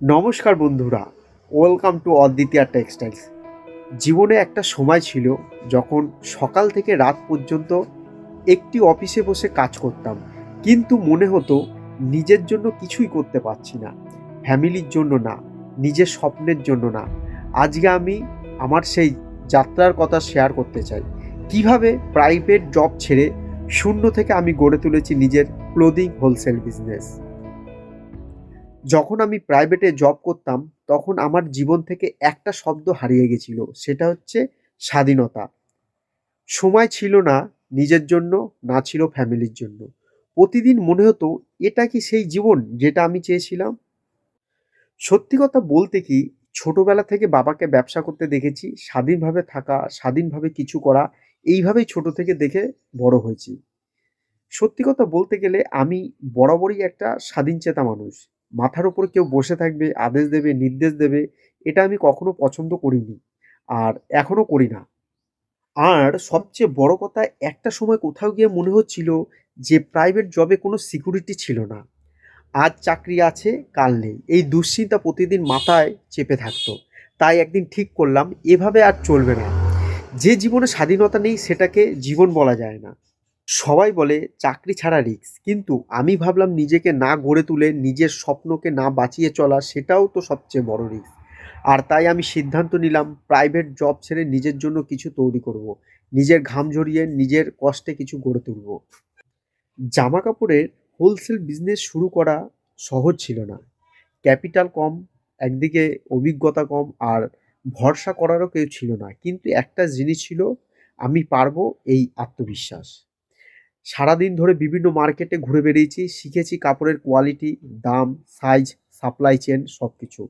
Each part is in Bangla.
নমস্কার বন্ধুরা ওয়েলকাম টু অদ্বিতীয়া টেক্সটাইলস জীবনে একটা সময় ছিল যখন সকাল থেকে রাত পর্যন্ত একটি অফিসে বসে কাজ করতাম, কিন্তু মনে হতো নিজের জন্য কিছুই করতে পারছি না, ফ্যামিলির জন্য না, নিজের স্বপ্নের জন্য না। আজকে আমি আমার সেই যাত্রার কথা শেয়ার করতে চাই। কীভাবে প্রাইভেট জব ছেড়ে শূন্য থেকে আমি গড়ে তুলেছি নিজের ক্লোদিং হোলসেল বিজনেস যখন আমি প্রাইভেটে জব করতাম, তখন আমার জীবন থেকে একটা শব্দ হারিয়ে গেছিল, সেটা হচ্ছে স্বাধীনতা। সময় ছিল না নিজের জন্য, না ছিল ফ্যামিলির জন্য। প্রতিদিন মনে হতো, এটা কি সেই জীবন যেটা আমি চেয়েছিলাম? সত্যি কথা বলতে কি, ছোটবেলা থেকে বাবাকে ব্যবসা করতে দেখেছি, স্বাধীনভাবে থাকা, স্বাধীনভাবে কিছু করা, এইভাবেই ছোট থেকে দেখে বড় হয়েছি। সত্যি কথা বলতে গেলে, আমি বরাবরই একটা স্বাধীনচেতা মানুষ। মাথার উপর কেউ বসে থাকবে, আদেশ দেবে, নির্দেশ দেবে, এটা আমি কখনো পছন্দ করিনি আর এখনও করি না। আর সবচেয়ে বড় কথা, একটা সময় কোথাও গিয়ে মনে হচ্ছিল যে প্রাইভেট জবে কোনো সিকিউরিটি ছিল না। আজ চাকরি আছে, কাল নেই। এই দুশ্চিন্তা প্রতিদিন মাথায় চেপে থাকতো। তাই একদিন ঠিক করলাম, এভাবে আর চলবে না। যে জীবনে স্বাধীনতা নেই, সেটাকে জীবন বলা যায় না। সবাই বলে চাকরি ছাড়া রিস্ক কিন্তু আমি ভাবলাম নিজেকে না গড়ে তুলে নিজের স্বপ্নকে না বাঁচিয়ে চলা সেটাও তো সবচেয়ে বড় রিস্ক আর তাই আমি সিদ্ধান্ত নিলাম প্রাইভেট জব ছেড়ে নিজের জন্য কিছু তৈরি করব। নিজের ঘাম ঝরিয়ে নিজের কষ্টে কিছু গড়ে তুলব। জামা কাপড়ের হোলসেল বিজনেস শুরু করা সহজ ছিল না। ক্যাপিটাল কম, একদিকে অভিজ্ঞতা কম আর ভরসা করারও কেউ ছিল না। কিন্তু একটা জিনিস ছিল, আমি পারব এই আত্মবিশ্বাস। সারাদিন ধরে বিভিন্ন মার্কেটে ঘুরে বেরিয়েছি শিখেছি কাপড়ের কোয়ালিটি দাম সাইজ সাপ্লাই চেন সব কিছু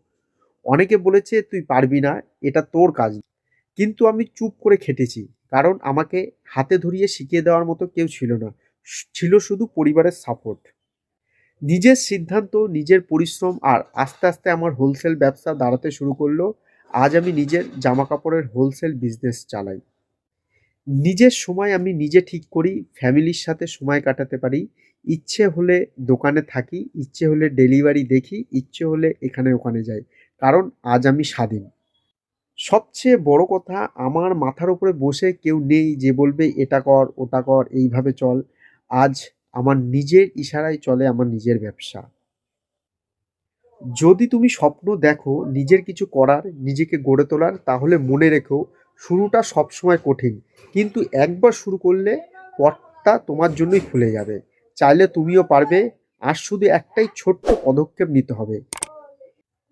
অনেকে বলেছে, তুই পারবি না, এটা তোর কাজ। কিন্তু আমি চুপ করে খেটেছি, কারণ আমাকে হাতে ধরিয়ে শিখিয়ে দেওয়ার মতো কেউ ছিল না। ছিল শুধু পরিবারের সাপোর্ট নিজের সিদ্ধান্ত, নিজের পরিশ্রম আর আস্তে আস্তে আমার হোলসেল ব্যবসা দাঁড়াতে শুরু করল। আজ আমি নিজের জামা কাপড়ের হোলসেল বিজনেস চালাই। নিজের সময় আমি নিজে ঠিক করি, ফ্যামিলির সাথে সময় কাটাতে পারি, ইচ্ছে হলে দোকানে থাকি, ইচ্ছে হলে ডেলিভারি দেখি, ইচ্ছে হলে এখানে ওখানে যাই, কারণ আজ আমি স্বাধীন। সবচেয়ে বড় কথা, আমার মাথার উপরে বসে কেউ নেই যে বলবে, এটা কর, ওটা কর, এইভাবে চল। আজ আমার নিজের ইশারায় চলে আমার নিজের ব্যবসা। যদি তুমি স্বপ্ন দেখো নিজের কিছু করার, নিজেকে গড়ে তোলার, তাহলে মনে রেখো শুরুটা সবসময় কঠিন, কিন্তু একবার শুরু করলে পথটা তোমার জন্যই খুলে যাবে। চাইলে তুমিও পারবে, আর শুধু একটাই ছোট্ট পদক্ষেপ নিতে হবে।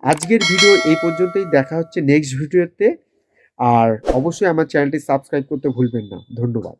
আজকের ভিডিও এই পর্যন্তই, দেখা হচ্ছে নেক্সট ভিডিওতে। আর অবশ্যই আমার চ্যানেলটি সাবস্ক্রাইব করতে ভুলবেন না। ধন্যবাদ।